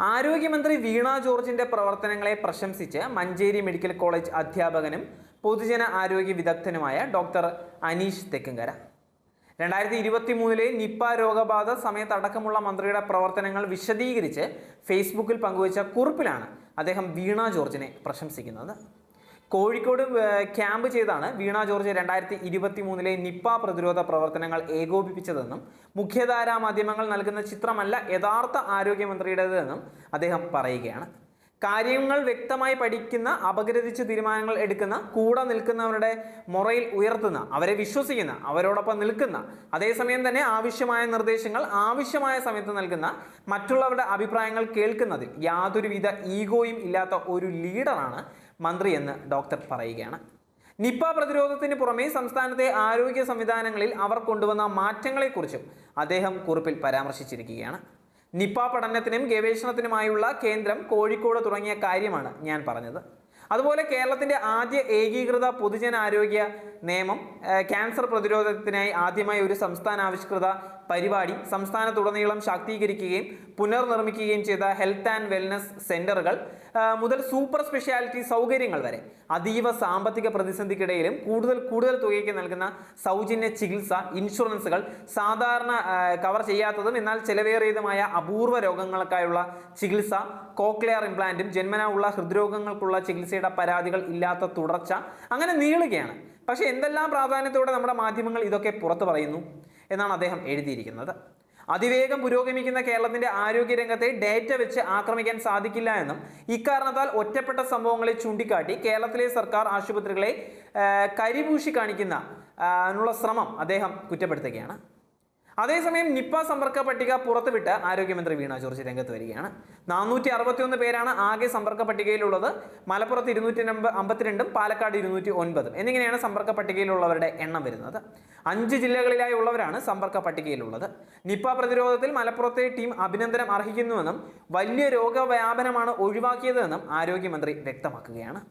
ആരോഗ്യമന്ത്രി വീണ ജോർജിന്റെ പ്രവർത്തനങ്ങളെ പ്രശംസിച്ച് മഞ്ചേരി മെഡിക്കൽ കോളേജ് അധ്യാപകനും പൊതുജന ആരോഗ്യ വിദഗ്ധനുമായ ഡോക്ടർ അനീഷ് തെക്കുംകര. രണ്ടായിരത്തി ഇരുപത്തി മൂന്നിലെ നിപ്പ രോഗബാധ സമയത്തടക്കമുള്ള മന്ത്രിയുടെ പ്രവർത്തനങ്ങൾ വിശദീകരിച്ച് ഫേസ്ബുക്കിൽ പങ്കുവച്ച കുറിപ്പിലാണ് അദ്ദേഹം വീണ ജോർജിനെ പ്രശംസിക്കുന്നത്. കോഴിക്കോട് ക്യാമ്പ് ചെയ്താണ് വീണ ജോർജ് രണ്ടായിരത്തി ഇരുപത്തി മൂന്നിലെ നിപ്പ പ്രതിരോധ പ്രവർത്തനങ്ങൾ ഏകോപിപ്പിച്ചതെന്നും മുഖ്യധാരാ മാധ്യമങ്ങൾ നൽകുന്ന ചിത്രമല്ല യഥാർത്ഥ ആരോഗ്യമന്ത്രിയുടേതെന്നും അദ്ദേഹം പറയുകയാണ്. കാര്യങ്ങൾ വ്യക്തമായി പഠിക്കുന്ന അപഗ്രഥിച്ച് തീരുമാനങ്ങൾ എടുക്കുന്ന കൂടെ നിൽക്കുന്നവരുടെ മുറയിൽ ഉയർത്തുന്ന അവരെ വിശ്വസിക്കുന്ന അവരോടൊപ്പം നിൽക്കുന്ന അതേസമയം തന്നെ ആവശ്യമായ നിർദ്ദേശങ്ങൾ ആവശ്യമായ സമയത്ത് നൽകുന്ന മറ്റുള്ളവരുടെ അഭിപ്രായങ്ങൾ കേൾക്കുന്നതിൽ യാതൊരുവിധ ഈഗോയും ഇല്ലാത്ത ഒരു ലീഡറാണ് മന്ത്രി എന്ന് ഡോക്ടർ പറയുകയാണ്. നിപ്പ പ്രതിരോധത്തിന് പുറമെ സംസ്ഥാനത്തെ ആരോഗ്യ സംവിധാനങ്ങളിൽ അവർ കൊണ്ടുവന്ന മാറ്റങ്ങളെക്കുറിച്ചും അദ്ദേഹം കുറിപ്പിൽ പരാമർശിച്ചിരിക്കുകയാണ്. നിപ്പ പഠനത്തിനും ഗവേഷണത്തിനുമായുള്ള കേന്ദ്രം കോഴിക്കോട് തുടങ്ങിയ കാര്യമാണ് ഞാൻ പറഞ്ഞത്. അതുപോലെ കേരളത്തിന്റെ ആദ്യ ഏകീകൃത പൊതുജനാരോഗ്യ നിയമം ക്യാൻസർ പ്രതിരോധത്തിനായി ആദ്യമായി ഒരു സംസ്ഥാന ആവിഷ്കൃത പരിപാടി സംസ്ഥാനത്തുടനീളം ശാക്തീകരിക്കുകയും പുനർനിർമ്മിക്കുകയും ചെയ്ത ഹെൽത്ത് ആൻഡ് വെൽനസ് സെന്ററുകൾ മുതൽ സൂപ്പർ സ്പെഷ്യാലിറ്റി സൗകര്യങ്ങൾ വരെ അതീവ സാമ്പത്തിക പ്രതിസന്ധിക്കിടയിലും കൂടുതൽ കൂടുതൽ തുകയ്ക്ക് നൽകുന്ന സൗജന്യ ചികിത്സ ഇൻഷുറൻസുകൾ സാധാരണ കവർ ചെയ്യാത്തതും എന്നാൽ ചെലവേറിയതുമായ അപൂർവ രോഗങ്ങൾക്കായുള്ള ചികിത്സ കോക്ലിയർ ഇംപ്ലാന്റും ജന്മനാ ഉള്ള ഹൃദ്രോഗങ്ങൾക്കുള്ള ചികിത്സയുടെ പരാതികൾ ഇല്ലാത്ത തുടർച്ച അങ്ങനെ നീളുകയാണ്. പക്ഷേ എന്തെല്ലാം പ്രാധാന്യത്തോടെ നമ്മുടെ മാധ്യമങ്ങൾ ഇതൊക്കെ പുറത്തു പറയുന്നു എന്നാണ് അദ്ദേഹം എഴുതിയിരിക്കുന്നത്. അതിവേഗം പുരോഗമിക്കുന്ന കേരളത്തിന്റെ ആരോഗ്യരംഗത്തെ ഡേറ്റ വെച്ച് ആക്രമിക്കാൻ സാധിക്കില്ല എന്നും ഇക്കാരണത്താൽ ഒറ്റപ്പെട്ട സംഭവങ്ങളെ ചൂണ്ടിക്കാട്ടി കേരളത്തിലെ സർക്കാർ ആശുപത്രികളെ കരിപൂശി കാണിക്കുന്ന ശ്രമം അദ്ദേഹം കുറ്റപ്പെടുത്തുകയാണ്. അതേസമയം നിപ്പ സമ്പർക്ക പട്ടിക പുറത്തുവിട്ട് ആരോഗ്യമന്ത്രി വീണ ജോർജ് രംഗത്ത് വരികയാണ്. നാനൂറ്റി അറുപത്തിയൊന്ന് പേരാണ് ആകെ സമ്പർക്ക പട്ടികയിലുള്ളത്. മലപ്പുറത്ത് ഇരുന്നൂറ്റി അമ്പത്തിരണ്ടും പാലക്കാട് ഇരുന്നൂറ്റി ഒൻപതും എന്നിങ്ങനെയാണ് സമ്പർക്ക പട്ടികയിലുള്ളവരുടെ എണ്ണം വരുന്നത്. അഞ്ച് ജില്ലകളിലായി ഉള്ളവരാണ് സമ്പർക്ക പട്ടികയിലുള്ളത്. നിപ്പ പ്രതിരോധത്തിൽ മലപ്പുറത്തെ ടീം അഭിനന്ദനം അർഹിക്കുന്നുവെന്നും വലിയ രോഗവ്യാപനമാണ് ഒഴിവാക്കിയതെന്നും ആരോഗ്യമന്ത്രി വ്യക്തമാക്കുകയാണ്.